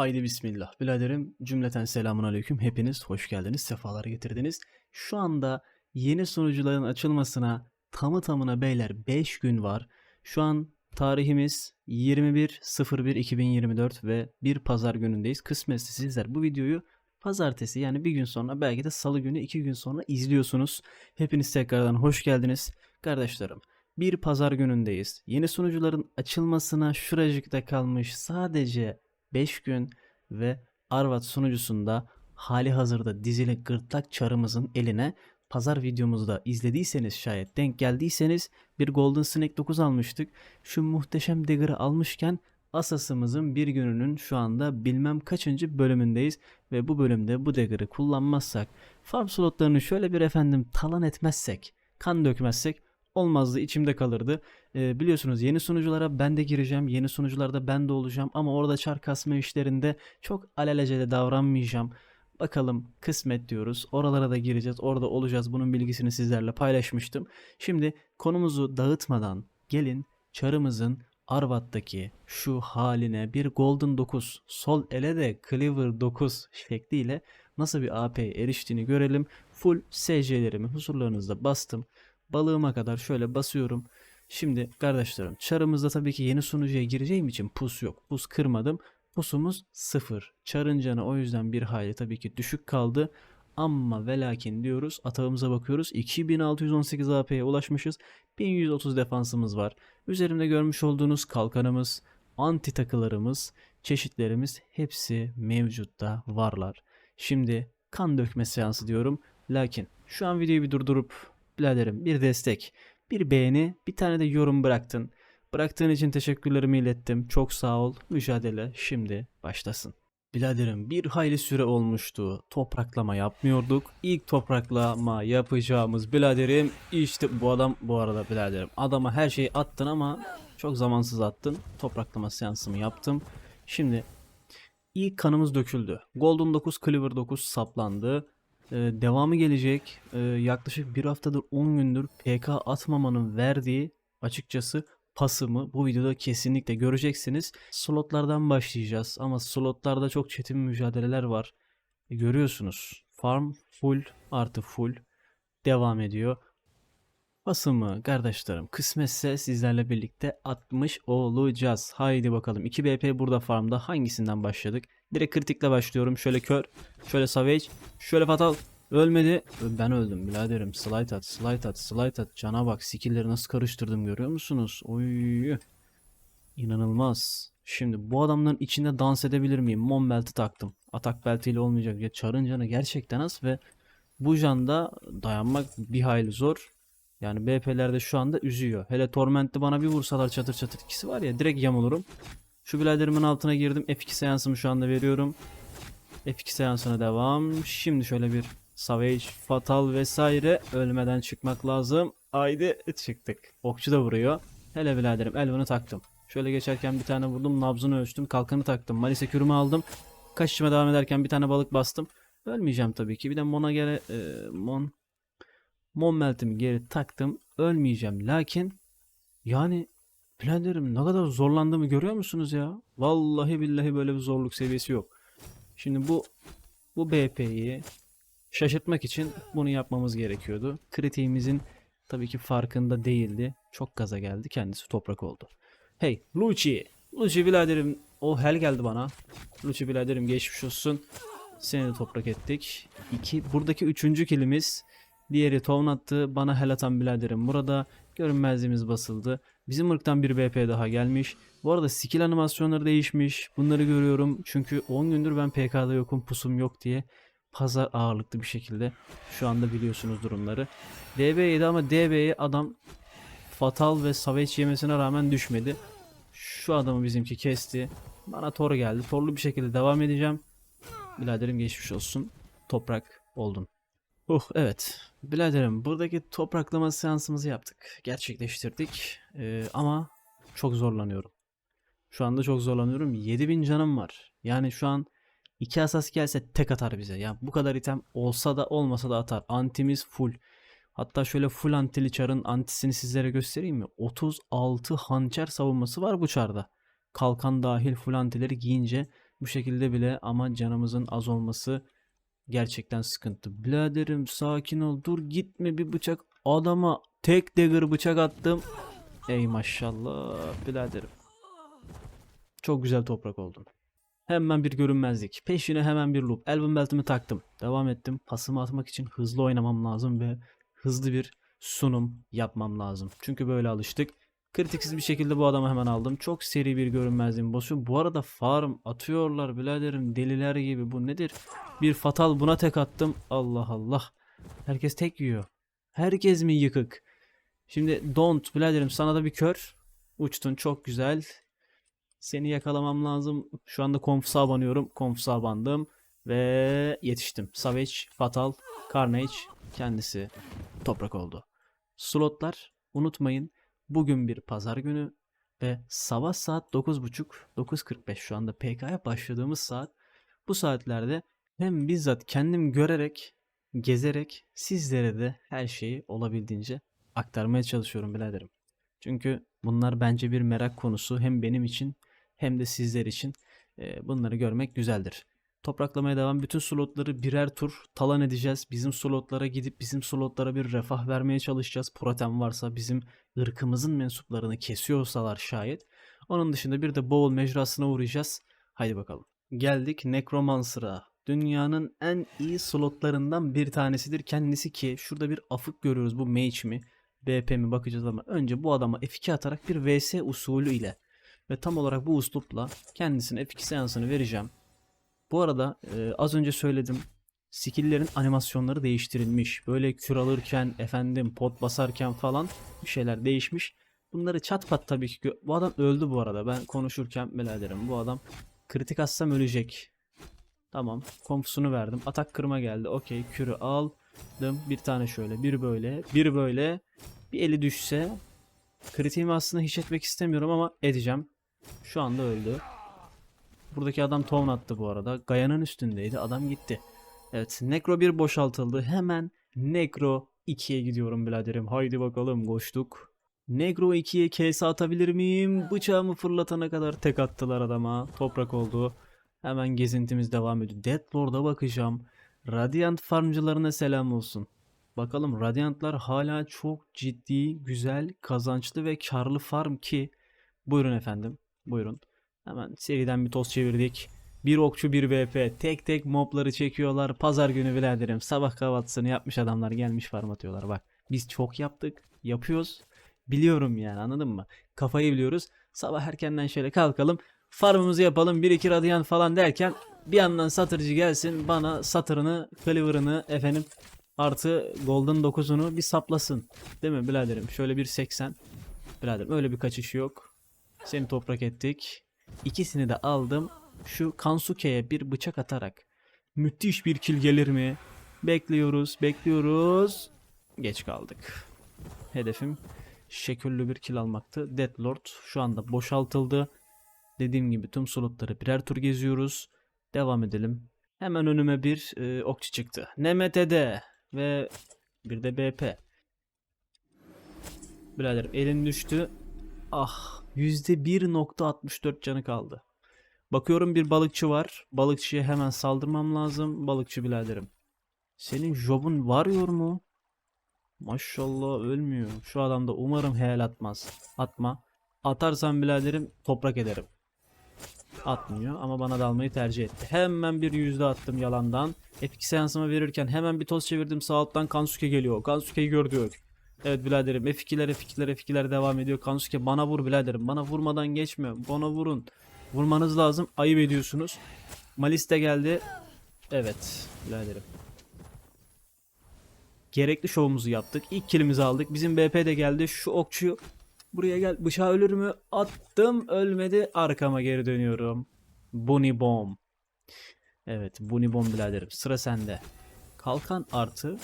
Haydi bismillah. Biraderim cümleten selamun aleyküm. Hepiniz hoş geldiniz. Sefalar getirdiniz. Şu anda yeni sunucuların açılmasına tamı tamına beyler 5 gün var. Şu an tarihimiz 21.01.2024 ve bir pazar günündeyiz. Kısmetse sizler bu videoyu pazartesi yani bir gün sonra belki de salı günü iki gün sonra izliyorsunuz. Hepiniz tekrardan hoş geldiniz. Kardeşlerim bir pazar günündeyiz. Yeni sunucuların açılmasına şuracıkta kalmış sadece 5 gün ve Arvat sunucusunda hali hazırda dizili gırtlak çarımızın eline pazar videomuzda izlediyseniz şayet denk geldiyseniz bir Golden Snake 9 almıştık. Şu muhteşem Dagger'ı almışken Asas'ımızın bir gününün şu anda bilmem kaçıncı bölümündeyiz ve bu bölümde bu Dagger'ı kullanmazsak farm slotlarını şöyle bir efendim talan etmezsek kan dökmezsek olmazdı içimde kalırdı. Ee, biliyorsunuz yeni sunuculara ben de gireceğim. Yeni sunucularda ben de olacağım ama orada çar kasma işlerinde çok alelacele davranmayacağım. Bakalım kısmet diyoruz. Oralara da gireceğiz. Orada olacağız. Bunun bilgisini sizlerle paylaşmıştım. Şimdi konumuzu dağıtmadan gelin çarımızın Arvat'taki şu haline bir Golden 9, sol ele de Cleaver 9 şekliyle nasıl bir AP'ye eriştiğini görelim. Full SC'lerimi huzurlarınızda bastım. Balığıma kadar şöyle basıyorum. Şimdi kardeşlerim çarımızda tabii ki yeni sunucuya gireceğim için pus yok. Pus kırmadım. Pusumuz sıfır. Çarın canı o yüzden bir hayli tabii ki düşük kaldı. Ama ve lakin diyoruz atağımıza bakıyoruz. 2618 AP'ye ulaşmışız. 1130 defansımız var. Üzerimde görmüş olduğunuz kalkanımız, anti takılarımız, çeşitlerimiz hepsi mevcutta varlar. Şimdi kan dökme seansı diyorum. Lakin şu an videoyu bir durdurup biraderim bir destek, bir beğeni, bir tane de yorum bıraktın. Bıraktığın için teşekkürlerimi ilettim. Çok sağ ol. Mücadele şimdi başlasın. Biladerim bir hayli süre olmuştu. Topraklama yapmıyorduk. İlk topraklama yapacağımız biladerim işte bu adam bu arada biladerim. Adama her şeyi attın ama çok zamansız attın. Topraklama seansımı yaptım. Şimdi ilk kanımız döküldü. Golden 9, Cleaver 9 saplandı. Ee, devamı gelecek. Ee, yaklaşık bir haftadır 10 gündür PK atmamanın verdiği açıkçası pasımı bu videoda kesinlikle göreceksiniz. Slotlardan başlayacağız ama slotlarda çok çetin mücadeleler var. E, görüyorsunuz. Farm full artı full devam ediyor. Pasımı kardeşlerim kısmetse sizlerle birlikte atmış olacağız. Haydi bakalım 2 BP burada farmda hangisinden başladık? Direkt kritikle başlıyorum. Şöyle kör, şöyle savage, şöyle fatal. Ölmedi. Ben öldüm biraderim. Slide at, slide at, slide at. Cana bak skill'leri nasıl karıştırdım görüyor musunuz? Oy. İnanılmaz. Şimdi bu adamların içinde dans edebilir miyim? Mom belti taktım. Atak beltiyle olmayacak. Ya çarın canı gerçekten az ve bu janda dayanmak bir hayli zor. Yani BP'lerde şu anda üzüyor. Hele Torment'te bana bir vursalar çatır çatır ikisi var ya direkt yamulurum. Şu biraderimin altına girdim. F2 seansımı şu anda veriyorum. F2 seansına devam. Şimdi şöyle bir Savage, Fatal vesaire ölmeden çıkmak lazım. Haydi çıktık. Okçu da vuruyor. Hele biraderim elvanı taktım. Şöyle geçerken bir tane vurdum. Nabzını ölçtüm. Kalkanı taktım. Malise kürümü aldım. Kaçışıma devam ederken bir tane balık bastım. Ölmeyeceğim tabii ki. Bir de Mon'a gere... E, Mon... Mon Melt'imi geri taktım. Ölmeyeceğim. Lakin yani biraderim ne kadar zorlandığımı görüyor musunuz ya? Vallahi billahi böyle bir zorluk seviyesi yok. Şimdi bu bu BP'yi şaşırtmak için bunu yapmamız gerekiyordu. Kritiğimizin tabii ki farkında değildi. Çok gaza geldi. Kendisi toprak oldu. Hey Luci. Luci biraderim. O hel geldi bana. Luci biraderim geçmiş olsun. Seni de toprak ettik. İki, buradaki üçüncü kilimiz. Diğeri Tovn attı. Bana hel atan biraderim. Burada görünmezliğimiz basıldı. Bizim ırktan bir BP daha gelmiş. Bu arada skill animasyonları değişmiş. Bunları görüyorum. Çünkü 10 gündür ben PK'da yokum pusum yok diye pazar ağırlıklı bir şekilde şu anda biliyorsunuz durumları. DB7 ama DB'ye adam Fatal ve Savage yemesine rağmen düşmedi. Şu adamı bizimki kesti. Bana Thor geldi. Thorlu bir şekilde devam edeceğim. Biraderim geçmiş olsun. Toprak oldun. Uh evet. Biraderim buradaki topraklama seansımızı yaptık. Gerçekleştirdik. Ee, ama çok zorlanıyorum. Şu anda çok zorlanıyorum. 7000 canım var. Yani şu an iki asas gelse tek atar bize. Ya bu kadar item olsa da olmasa da atar. Antimiz full. Hatta şöyle full antili çarın antisini sizlere göstereyim mi? 36 hançer savunması var bu çarda. Kalkan dahil full antileri giyince bu şekilde bile ama canımızın az olması gerçekten sıkıntı. Biraderim sakin ol dur gitme bir bıçak adama tek dagger bıçak attım. Ey maşallah biraderim. Çok güzel toprak oldun. Hemen bir görünmezlik. Peşine hemen bir loop. Elven beltimi taktım. Devam ettim. Pasımı atmak için hızlı oynamam lazım ve hızlı bir sunum yapmam lazım. Çünkü böyle alıştık. Kritiksiz bir şekilde bu adamı hemen aldım. Çok seri bir görünmezliğim basıyorum. Bu arada farm atıyorlar biraderim deliler gibi. Bu nedir? Bir fatal buna tek attım. Allah Allah. Herkes tek yiyor. Herkes mi yıkık? Şimdi don't biraderim sana da bir kör. Uçtun çok güzel. Seni yakalamam lazım. Şu anda konfusa banıyorum. Konfusa bandım. Ve yetiştim. Savage, Fatal, Carnage kendisi toprak oldu. Slotlar unutmayın. Bugün bir pazar günü ve sabah saat 9.30 9.45 şu anda PK'ya başladığımız saat. Bu saatlerde hem bizzat kendim görerek, gezerek sizlere de her şeyi olabildiğince aktarmaya çalışıyorum biraderim. Çünkü bunlar bence bir merak konusu hem benim için hem de sizler için bunları görmek güzeldir. Topraklamaya devam. Bütün slotları birer tur talan edeceğiz. Bizim slotlara gidip bizim slotlara bir refah vermeye çalışacağız. Protem varsa bizim ırkımızın mensuplarını kesiyorsalar şayet. Onun dışında bir de Bowl mecrasına uğrayacağız. Haydi bakalım. Geldik Necromancer'a. Dünyanın en iyi slotlarından bir tanesidir kendisi ki şurada bir afık görüyoruz bu mage mi BP mi bakacağız ama önce bu adama F2 atarak bir VS usulü ile ve tam olarak bu uslupla kendisine F2 seansını vereceğim. Bu arada e, az önce söyledim. Skill'lerin animasyonları değiştirilmiş. Böyle kür alırken, efendim pot basarken falan bir şeyler değişmiş. Bunları çat pat tabii ki. Bu adam öldü bu arada. Ben konuşurken biraderim bu adam kritik atsam ölecek. Tamam. Konfusunu verdim. Atak kırma geldi. Okey. Kürü aldım. Bir tane şöyle. Bir böyle. Bir böyle. Bir eli düşse. Kritiğimi aslında hiç etmek istemiyorum ama edeceğim. Şu anda öldü. Buradaki adam town attı bu arada. Gaya'nın üstündeydi. Adam gitti. Evet. Necro 1 boşaltıldı. Hemen Necro 2'ye gidiyorum biraderim. Haydi bakalım koştuk. Negro 2'ye kese atabilir miyim? Bıçağımı fırlatana kadar tek attılar adama. Toprak oldu. Hemen gezintimiz devam ediyor. Deathlord'a bakacağım. Radiant farmcılarına selam olsun. Bakalım Radiant'lar hala çok ciddi, güzel, kazançlı ve karlı farm ki. Buyurun efendim. Buyurun. Hemen seriden bir toz çevirdik. Bir okçu bir VP. Tek tek mobları çekiyorlar. Pazar günü biraderim. Sabah kahvaltısını yapmış adamlar gelmiş farm atıyorlar. Bak biz çok yaptık. Yapıyoruz. Biliyorum yani anladın mı? Kafayı biliyoruz. Sabah erkenden şöyle kalkalım. Farmımızı yapalım. 1-2 radyan falan derken bir yandan satırcı gelsin. Bana satırını, cleaver'ını efendim artı golden 9'unu bir saplasın. Değil mi biraderim? Şöyle bir 80. Biraderim öyle bir kaçış yok. Seni toprak ettik. İkisini de aldım. Şu Kansuke'ye bir bıçak atarak müthiş bir kill gelir mi? Bekliyoruz, bekliyoruz. Geç kaldık. Hedefim şeküllü bir kill almaktı. Deathlord şu anda boşaltıldı. Dediğim gibi tüm slotları birer tur geziyoruz. Devam edelim. Hemen önüme bir e, okçu çıktı. Nemete'de ve bir de BP. Biraderim elin düştü. Ah %1.64 canı kaldı. Bakıyorum bir balıkçı var. Balıkçıya hemen saldırmam lazım. Balıkçı biraderim. Senin jobun varıyor mu? Maşallah ölmüyor. Şu adam da umarım helal atmaz. Atma. Atarsan biraderim toprak ederim. Atmıyor ama bana dalmayı tercih etti. Hemen bir yüzde attım yalandan. Epic seansımı verirken hemen bir toz çevirdim. Sağ alttan Kansuke geliyor. Kansuke'yi gördük. Evet biraderim F2'ler F2'ler F2'ler devam ediyor. Kansuke bana vur biraderim. Bana vurmadan geçme. Bana vurun. Vurmanız lazım. Ayıp ediyorsunuz. Malis de geldi. Evet biraderim. Gerekli şovumuzu yaptık. İlk killimizi aldık. Bizim BP de geldi. Şu okçu buraya gel. Bıçağı ölür mü? Attım. Ölmedi. Arkama geri dönüyorum. Bunny Bomb. Evet. Bunny Bomb biraderim. Sıra sende. Kalkan artı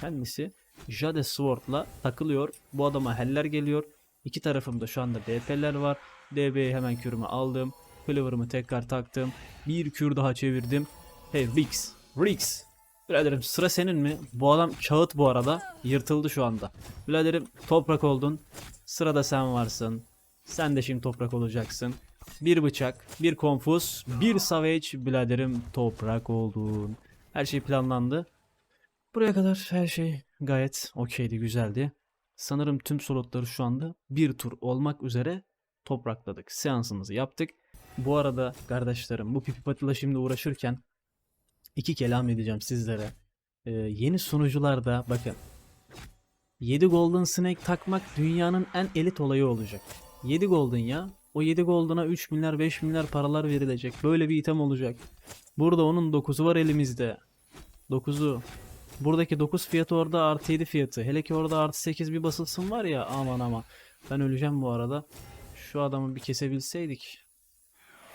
kendisi Jade Sword'la takılıyor. Bu adama heller geliyor. İki tarafımda şu anda DP'ler var. DB'yi hemen kürümü aldım. Cleaver'ımı tekrar taktım. Bir kür daha çevirdim. Hey Rix. Rix. Biraderim sıra senin mi? Bu adam kağıt bu arada. Yırtıldı şu anda. Biraderim toprak oldun. Sırada sen varsın. Sen de şimdi toprak olacaksın. Bir bıçak, bir konfus, bir savage biraderim toprak oldun. Her şey planlandı. Buraya kadar her şey gayet okeydi, güzeldi. Sanırım tüm slotları şu anda bir tur olmak üzere toprakladık. Seansımızı yaptık. Bu arada kardeşlerim bu pipi patıyla şimdi uğraşırken iki kelam edeceğim sizlere. Ee, yeni sunucularda bakın 7 Golden Snake takmak dünyanın en elit olayı olacak. 7 Golden ya. O 7 Golden'a 3 milyar 5 milyar paralar verilecek. Böyle bir item olacak. Burada onun 9'u var elimizde. 9'u. Buradaki 9 fiyatı orada artı 7 fiyatı. Hele ki orada artı 8 bir basılsın var ya aman ama. Ben öleceğim bu arada. Şu adamı bir kesebilseydik.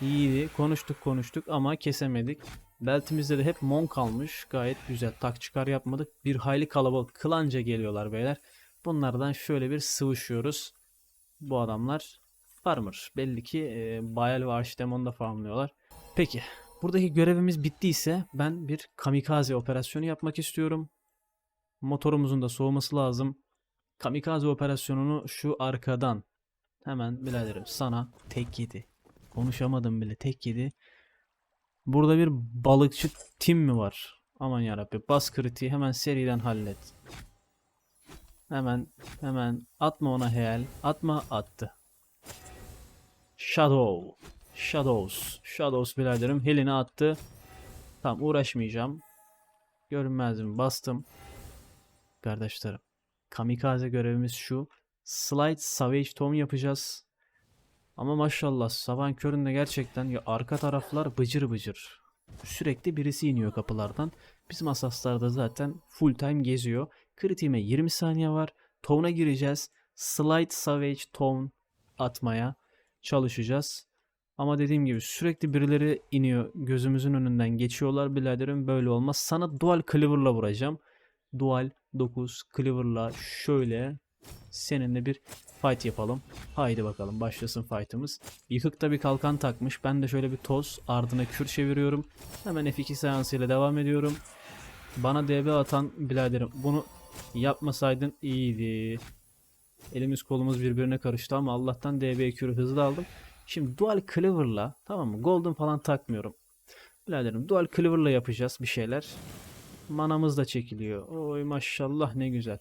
İyiydi. Konuştuk konuştuk ama kesemedik. Beltimizde de hep mon kalmış. Gayet güzel. Tak çıkar yapmadık. Bir hayli kalabalık. Kılanca geliyorlar beyler. Bunlardan şöyle bir sıvışıyoruz. Bu adamlar farmer. Belli ki e, Bayal ve Archdemon'da farmlıyorlar. Peki. Buradaki görevimiz bittiyse ben bir kamikaze operasyonu yapmak istiyorum. Motorumuzun da soğuması lazım. Kamikaze operasyonunu şu arkadan hemen biraderim sana tek yedi. Konuşamadım bile tek yedi. Burada bir balıkçı tim mi var? Aman yarabbi bas kritiği hemen seriden hallet. Hemen hemen atma ona hayal. Atma attı. Shadow. Shadows. Shadows biraderim helini attı. Tamam uğraşmayacağım. Görünmezdim bastım. Kardeşlerim. Kamikaze görevimiz şu. Slide Savage Tom yapacağız. Ama maşallah sabahın köründe gerçekten ya arka taraflar bıcır bıcır. Sürekli birisi iniyor kapılardan. Bizim asaslarda zaten full time geziyor. Kritiğime 20 saniye var. Tone'a gireceğiz. Slide Savage Tone atmaya çalışacağız. Ama dediğim gibi sürekli birileri iniyor. Gözümüzün önünden geçiyorlar. Biraderim böyle olmaz. Sana dual cleaver'la vuracağım. Dual 9 cleaver'la şöyle seninle bir fight yapalım. Haydi bakalım başlasın fight'ımız. Yıkıkta bir kalkan takmış. Ben de şöyle bir toz ardına kür çeviriyorum. Hemen F2 seansıyla devam ediyorum. Bana DB atan biraderim bunu yapmasaydın iyiydi. Elimiz kolumuz birbirine karıştı ama Allah'tan DB kürü hızlı aldım. Şimdi dual cleaver'la tamam mı? Golden falan takmıyorum. Biraderim dual cleaver'la yapacağız bir şeyler. Manamız da çekiliyor. Oy maşallah ne güzel.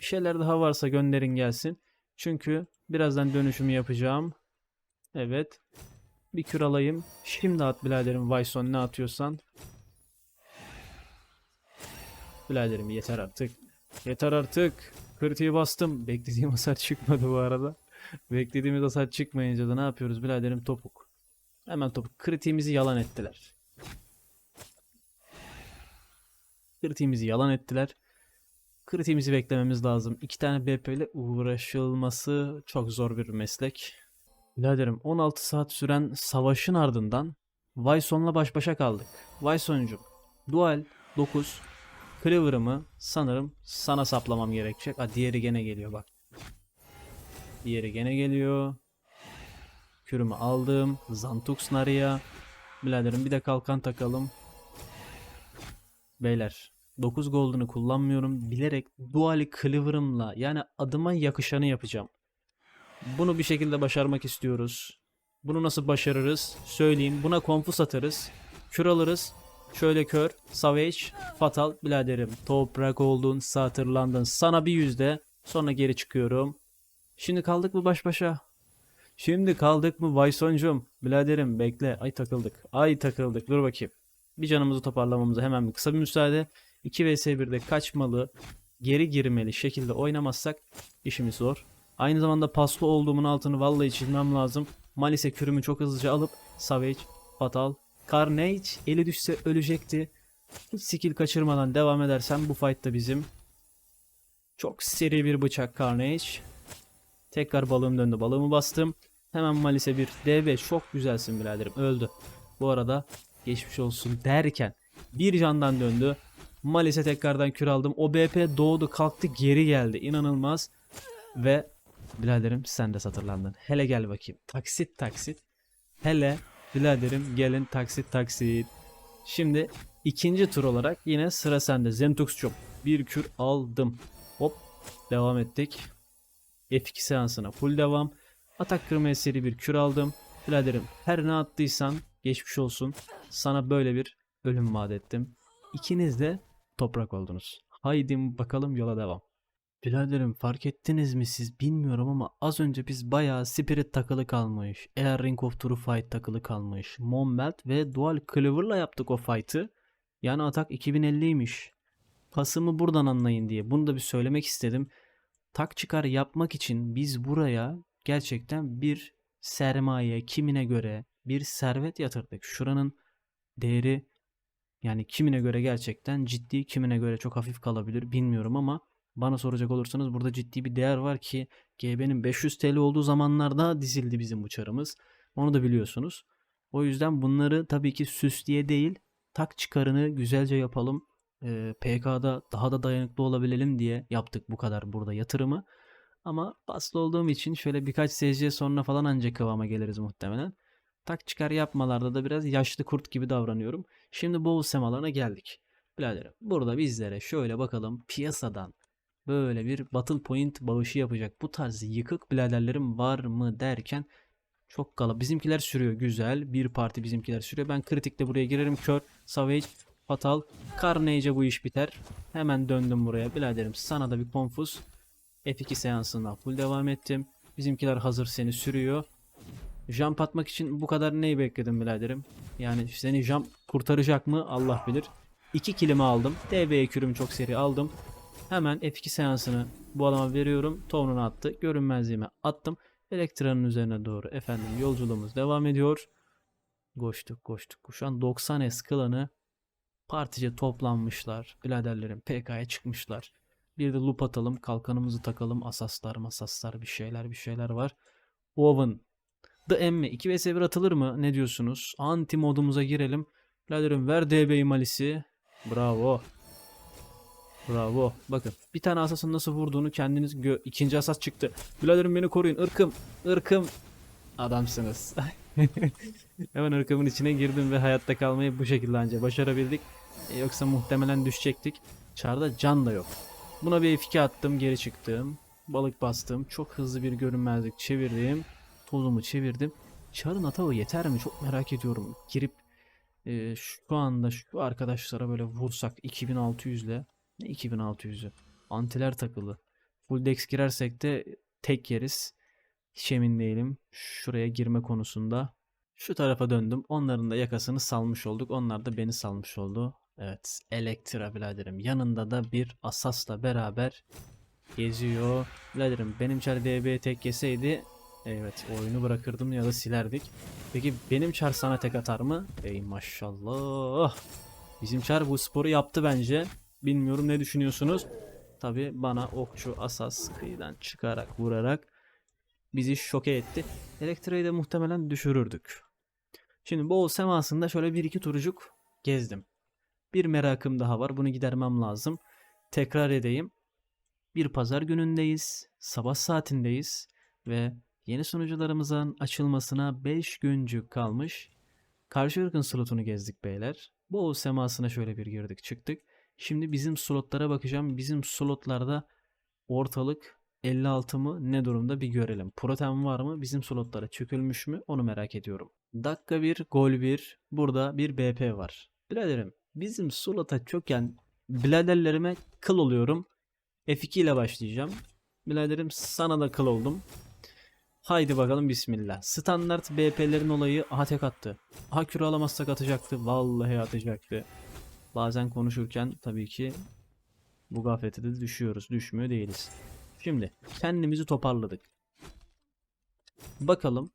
Bir şeyler daha varsa gönderin gelsin. Çünkü birazdan dönüşümü yapacağım. Evet. Bir kür alayım. Şimdi at biraderim Vayson ne atıyorsan. Biraderim yeter artık. Yeter artık. Kritiği bastım. Beklediğim hasar çıkmadı bu arada. Beklediğimiz hasar çıkmayınca da ne yapıyoruz biraderim topuk. Hemen topuk. Kritiğimizi yalan ettiler. Kritiğimizi yalan ettiler. Kritiğimizi beklememiz lazım. İki tane BP ile uğraşılması çok zor bir meslek. Biraderim 16 saat süren savaşın ardından Vayson'la baş başa kaldık. Vayson'cum dual 9 Cleaver'ımı sanırım sana saplamam gerekecek. Ha diğeri gene geliyor bak. Diğeri gene geliyor. Kürümü aldım. Zantux Narya. Biraderim bir de kalkan takalım. Beyler 9 Golden'ı kullanmıyorum. Bilerek Dual Cleaver'ımla yani adıma yakışanı yapacağım. Bunu bir şekilde başarmak istiyoruz. Bunu nasıl başarırız? Söyleyin. Buna konfus atarız. Kür alırız. Şöyle kör. Savage. Fatal. Biladerim. Toprak oldun. Satırlandın. Sana bir yüzde. Sonra geri çıkıyorum. Şimdi kaldık mı baş başa? Şimdi kaldık mı Vaysoncum? Biladerim bekle. Ay takıldık. Ay takıldık. Dur bakayım. Bir canımızı toparlamamıza hemen bir kısa bir müsaade. 2 vs 1'de kaçmalı, geri girmeli şekilde oynamazsak işimiz zor. Aynı zamanda paslı olduğumun altını vallahi çizmem lazım. Maalesef kürümü çok hızlıca alıp Savage, Fatal, Carnage eli düşse ölecekti. Hiç skill kaçırmadan devam edersem bu fight da bizim. Çok seri bir bıçak Carnage. Tekrar balığım döndü. Balığımı bastım. Hemen Malis'e bir DB. Çok güzelsin biraderim. Öldü. Bu arada geçmiş olsun derken bir candan döndü. Malis'e tekrardan kür aldım. O BP doğdu kalktı geri geldi. İnanılmaz. Ve biraderim sen de satırlandın. Hele gel bakayım. Taksit taksit. Hele biraderim gelin taksit taksit. Şimdi İkinci tur olarak yine sıra sende. Zentux'cum. Bir kür aldım. Hop. Devam ettik. F2 seansına full devam. Atak kırmaya seri bir kür aldım. Biraderim her ne attıysan geçmiş olsun. Sana böyle bir ölüm vaat ettim. İkiniz de toprak oldunuz. Haydi bakalım yola devam. Biraderim fark ettiniz mi siz bilmiyorum ama az önce biz bayağı Spirit takılı kalmış. Air Ring of True Fight takılı kalmış. Moonbelt ve Dual Cleaver'la yaptık o fight'ı. Yani atak 2050'ymiş. Pasımı buradan anlayın diye. Bunu da bir söylemek istedim. Tak çıkar yapmak için biz buraya gerçekten bir sermaye kimine göre bir servet yatırdık. Şuranın değeri yani kimine göre gerçekten ciddi, kimine göre çok hafif kalabilir bilmiyorum ama bana soracak olursanız burada ciddi bir değer var ki GB'nin 500 TL olduğu zamanlarda dizildi bizim bu çarımız. Onu da biliyorsunuz. O yüzden bunları tabii ki süs diye değil, tak çıkarını güzelce yapalım. Ee, PK'da daha da dayanıklı olabilelim diye yaptık bu kadar burada yatırımı. Ama paslı olduğum için şöyle birkaç SC sonra falan ancak kıvama geliriz muhtemelen. Tak çıkar yapmalarda da biraz yaşlı kurt gibi davranıyorum. Şimdi boğul semalarına geldik. Biraderim burada bizlere şöyle bakalım piyasadan böyle bir battle point bağışı yapacak bu tarz yıkık biraderlerim var mı derken çok kala. Bizimkiler sürüyor güzel. Bir parti bizimkiler sürüyor. Ben kritikle buraya girerim. Kör, Savage, Fatal, Carnage'e bu iş biter. Hemen döndüm buraya. Biraderim sana da bir konfuz. F2 seansına full devam ettim. Bizimkiler hazır seni sürüyor. Jump atmak için bu kadar neyi bekledim biraderim? Yani seni jump kurtaracak mı Allah bilir. 2 kilimi aldım. DB kürümü çok seri aldım. Hemen F2 seansını bu adama veriyorum. Tonunu attı. Görünmezliğime attım. Elektranın üzerine doğru efendim yolculuğumuz devam ediyor. Koştuk koştuk. Şu an 90 S klanı partice toplanmışlar. Biraderlerim PK'ya çıkmışlar. Bir de loop atalım. Kalkanımızı takalım. Asaslar masaslar bir şeyler bir şeyler var. Oven. The Emme. 2 vs 1 atılır mı? Ne diyorsunuz? Anti modumuza girelim. Biraderim ver DB malisi. Bravo. Bravo. Bakın bir tane asasın nasıl vurduğunu kendiniz gö ikinci asas çıktı. Biraderim beni koruyun. Irkım. Irkım. Adamsınız. Hemen ırkımın içine girdim ve hayatta kalmayı bu şekilde anca başarabildik. Yoksa muhtemelen düşecektik. Çarda can da yok. Buna bir F2 attım geri çıktım. Balık bastım. Çok hızlı bir görünmezlik çevirdim. Tozumu çevirdim. Çarın atağı yeter mi? Çok merak ediyorum. Girip e, şu anda şu arkadaşlara böyle vursak 2600 ile ne 2600'ü? Antiler takılı. Full dex girersek de tek yeriz. Hiç emin değilim. Şuraya girme konusunda. Şu tarafa döndüm. Onların da yakasını salmış olduk. Onlar da beni salmış oldu. Evet. Elektra biraderim. Yanında da bir asasla beraber geziyor. Biraderim benim çar DB tek yeseydi evet oyunu bırakırdım ya da silerdik. Peki benim çar sana tek atar mı? Ey maşallah. Bizim çar bu sporu yaptı bence. Bilmiyorum ne düşünüyorsunuz? Tabi bana okçu asas kıyıdan çıkarak vurarak bizi şoke etti. Elektra'yı da muhtemelen düşürürdük. Şimdi bol semasında şöyle bir iki turucuk gezdim. Bir merakım daha var. Bunu gidermem lazım. Tekrar edeyim. Bir pazar günündeyiz. Sabah saatindeyiz. Ve yeni sunucularımızın açılmasına 5 güncük kalmış. Karşı ırkın slotunu gezdik beyler. Bol semasına şöyle bir girdik çıktık. Şimdi bizim slotlara bakacağım. Bizim slotlarda ortalık 56 mı ne durumda bir görelim. Protem var mı? Bizim slotlara çökülmüş mü? Onu merak ediyorum. Dakika 1, gol 1. Burada bir BP var. Biraderim bizim slota çöken biraderlerime kıl oluyorum. F2 ile başlayacağım. Biraderim sana da kıl oldum. Haydi bakalım bismillah. Standart BP'lerin olayı aha tek attı. Aha alamazsak atacaktı. Vallahi atacaktı. Bazen konuşurken tabii ki bu gaflete de düşüyoruz. Düşmüyor değiliz. Şimdi kendimizi toparladık. Bakalım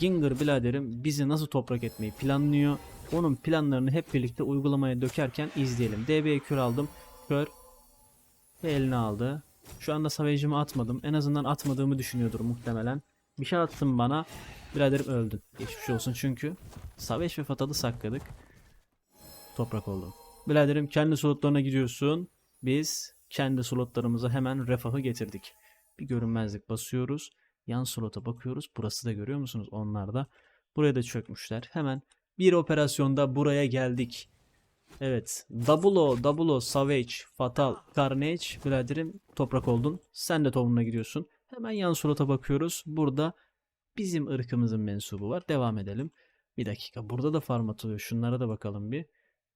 Ginger biraderim bizi nasıl toprak etmeyi planlıyor. Onun planlarını hep birlikte uygulamaya dökerken izleyelim. DB'ye kür aldım. Kör eline aldı. Şu anda savage'imi atmadım. En azından atmadığımı düşünüyordur muhtemelen. Bir şey attın bana. Biraderim öldün. Geçmiş olsun çünkü. Savage ve Fatal'ı sakladık. Toprak oldum. Biraderim kendi slotlarına gidiyorsun. Biz kendi slotlarımıza hemen refahı getirdik. Bir görünmezlik basıyoruz. Yan slota bakıyoruz. Burası da görüyor musunuz? Onlar da buraya da çökmüşler. Hemen bir operasyonda buraya geldik. Evet. Double O, Double O, Savage, Fatal, Carnage, biraderim toprak oldun. Sen de tohumuna gidiyorsun. Hemen yan slota bakıyoruz. Burada bizim ırkımızın mensubu var. Devam edelim. Bir dakika. Burada da farm atılıyor. Şunlara da bakalım bir.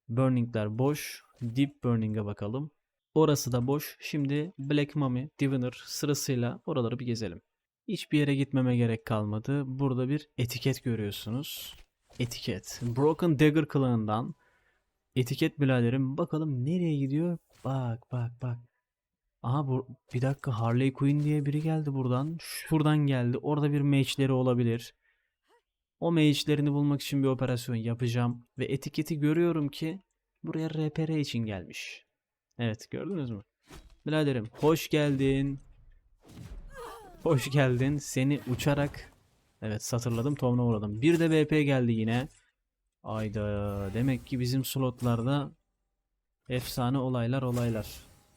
Burning'ler boş. Deep Burning'e bakalım. Orası da boş. Şimdi Black Mummy, Diviner sırasıyla oraları bir gezelim. Hiçbir yere gitmeme gerek kalmadı. Burada bir etiket görüyorsunuz. Etiket. Broken Dagger klanından etiket biraderim. Bakalım nereye gidiyor? Bak bak bak. Aha bu bir dakika Harley Quinn diye biri geldi buradan. Şuradan geldi. Orada bir mage'leri olabilir. O mage'lerini bulmak için bir operasyon yapacağım. Ve etiketi görüyorum ki buraya RPR için gelmiş. Evet gördünüz mü? Biraderim hoş geldin. Hoş geldin. Seni uçarak Evet satırladım Tom'una uğradım. Bir de BP geldi yine. Ayda demek ki bizim slotlarda efsane olaylar olaylar.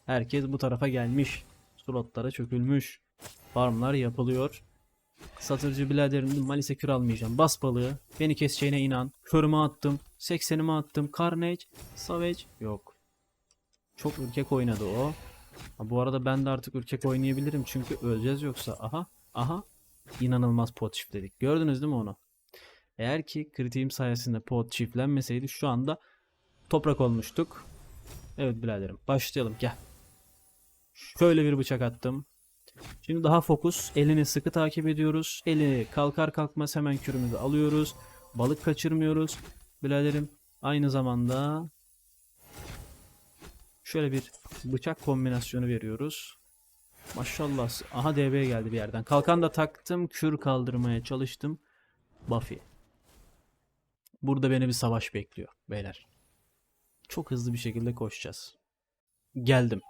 Herkes bu tarafa gelmiş. Slotlara çökülmüş. Farmlar yapılıyor. Satırcı biraderim Malise kür almayacağım. Bas balığı. Beni keseceğine inan. Körümü attım. 80'imi attım. Carnage. Savage. Yok. Çok ürkek oynadı o. Ha, bu arada ben de artık ürkek oynayabilirim. Çünkü öleceğiz yoksa. Aha. Aha. İnanılmaz pot çiftledik. Gördünüz değil mi onu? Eğer ki kritiğim sayesinde pot çiftlenmeseydi şu anda toprak olmuştuk. Evet biraderim başlayalım gel. Şöyle bir bıçak attım. Şimdi daha fokus. Elini sıkı takip ediyoruz. Eli kalkar kalkmaz hemen kürümüzü alıyoruz. Balık kaçırmıyoruz. Biraderim aynı zamanda şöyle bir bıçak kombinasyonu veriyoruz. Maşallah. Aha DB geldi bir yerden. Kalkan da taktım. Kür kaldırmaya çalıştım. Buffy. Burada beni bir savaş bekliyor beyler. Çok hızlı bir şekilde koşacağız. Geldim.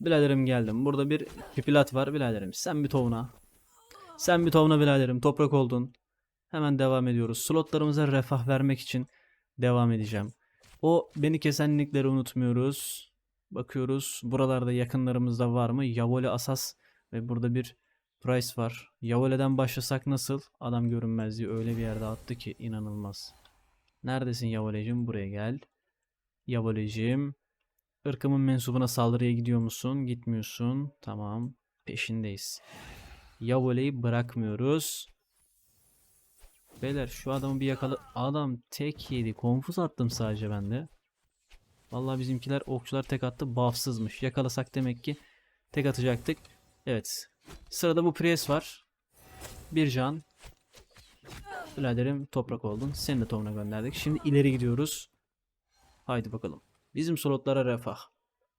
Biraderim geldim. Burada bir pipilat var biraderim. Sen bir tovuna. Sen bir tovuna biraderim. Toprak oldun. Hemen devam ediyoruz. Slotlarımıza refah vermek için devam edeceğim. O beni kesenlikleri unutmuyoruz. Bakıyoruz. Buralarda yakınlarımızda var mı? Yavole Asas ve burada bir Price var. Yavole'den başlasak nasıl? Adam görünmezliği öyle bir yerde attı ki inanılmaz. Neredesin Yavole'cim? Buraya gel. Yavole'cim. Irkımın mensubuna saldırıya gidiyor musun? Gitmiyorsun. Tamam. Peşindeyiz. Yavole'yi bırakmıyoruz. Beyler şu adamı bir yakala... Adam tek yedi. Konfuz attım sadece bende. Vallahi bizimkiler okçular tek attı. Buffsızmış. Yakalasak demek ki tek atacaktık. Evet. Sırada bu pres var. Bir can. Biraderim toprak oldun. Seni de tohumuna gönderdik. Şimdi ileri gidiyoruz. Haydi bakalım. Bizim slotlara refah.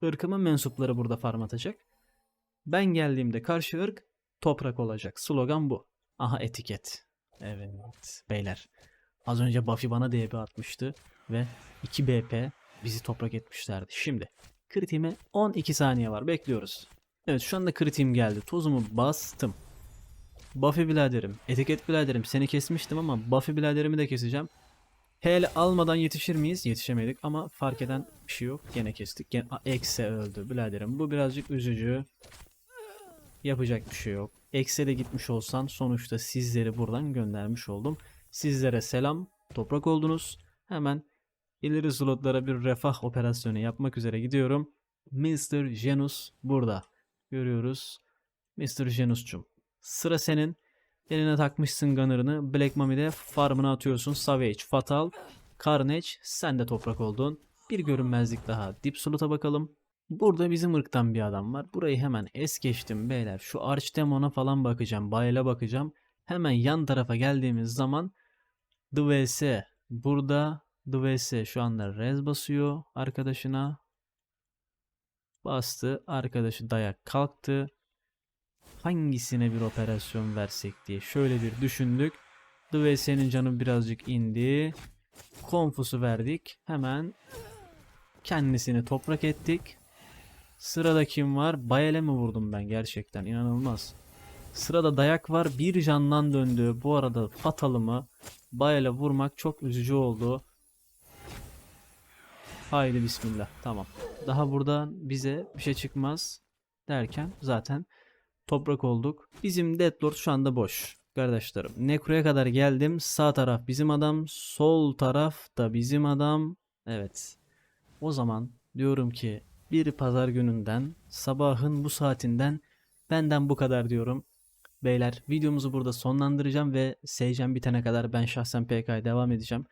Irkımın mensupları burada farm atacak. Ben geldiğimde karşı ırk toprak olacak. Slogan bu. Aha etiket. Evet beyler. Az önce Buffy bana DB atmıştı ve 2 BP bizi toprak etmişlerdi. Şimdi kritiğime 12 saniye var. Bekliyoruz. Evet şu anda kritiğim geldi. Tozumu bastım. Buffy biraderim, etiket biraderim seni kesmiştim ama Buffy biraderimi de keseceğim. Hele almadan yetişir miyiz? Yetişemedik ama fark eden bir şey yok. Gene kestik. Gene Ekse öldü biraderim. Bu birazcık üzücü. Yapacak bir şey yok. Ekse de gitmiş olsan sonuçta sizleri buradan göndermiş oldum. Sizlere selam. Toprak oldunuz. Hemen ileri slotlara bir refah operasyonu yapmak üzere gidiyorum. Mr. Janus burada. Görüyoruz. Mr. Janus'cum. Sıra senin. Eline takmışsın gunner'ını. Black Mummy'de farmını atıyorsun. Savage, Fatal, Carnage. Sen de toprak oldun. Bir görünmezlik daha. Dip slot'a bakalım. Burada bizim ırktan bir adam var. Burayı hemen es geçtim beyler. Şu Archdemon'a falan bakacağım. Bayla bakacağım. Hemen yan tarafa geldiğimiz zaman The VS. Burada VS şu anda rez basıyor arkadaşına. Bastı. Arkadaşı dayak kalktı. Hangisine bir operasyon versek diye şöyle bir düşündük. The VS'nin canı birazcık indi. Konfus'u verdik. Hemen kendisini toprak ettik. Sırada kim var? Bayel'e mi vurdum ben gerçekten? inanılmaz. Sırada dayak var. Bir candan döndü. Bu arada fatalımı Bayel'e vurmak çok üzücü oldu. Haydi bismillah. Tamam. Daha buradan bize bir şey çıkmaz derken zaten toprak olduk. Bizim Deadlord şu anda boş. Kardeşlerim. Nekro'ya kadar geldim. Sağ taraf bizim adam. Sol taraf da bizim adam. Evet. O zaman diyorum ki bir pazar gününden sabahın bu saatinden benden bu kadar diyorum. Beyler videomuzu burada sonlandıracağım ve seyircem bitene kadar ben şahsen PK'ya devam edeceğim.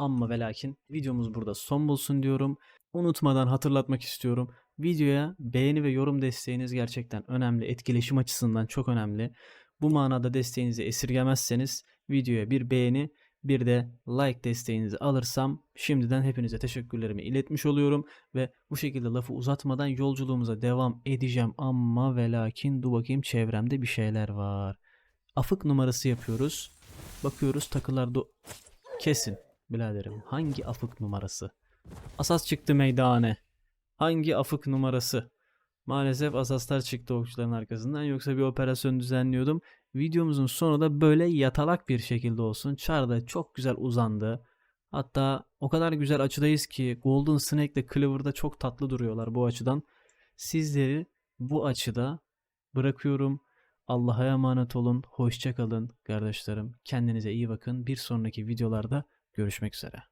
Amma ve lakin videomuz burada son bulsun diyorum. Unutmadan hatırlatmak istiyorum. Videoya beğeni ve yorum desteğiniz gerçekten önemli. Etkileşim açısından çok önemli. Bu manada desteğinizi esirgemezseniz videoya bir beğeni bir de like desteğinizi alırsam şimdiden hepinize teşekkürlerimi iletmiş oluyorum ve bu şekilde lafı uzatmadan yolculuğumuza devam edeceğim ama ve lakin dur bakayım çevremde bir şeyler var. Afık numarası yapıyoruz. Bakıyoruz takılarda kesin biraderim hangi afık numarası? Asas çıktı meydane. Hangi afık numarası? Maalesef asaslar çıktı okçuların arkasından yoksa bir operasyon düzenliyordum. Videomuzun sonu da böyle yatalak bir şekilde olsun. Da çok güzel uzandı. Hatta o kadar güzel açıdayız ki Golden Snake ile Clover'da çok tatlı duruyorlar bu açıdan. Sizleri bu açıda bırakıyorum. Allah'a emanet olun. Hoşça kalın kardeşlerim. Kendinize iyi bakın. Bir sonraki videolarda görüşmek üzere.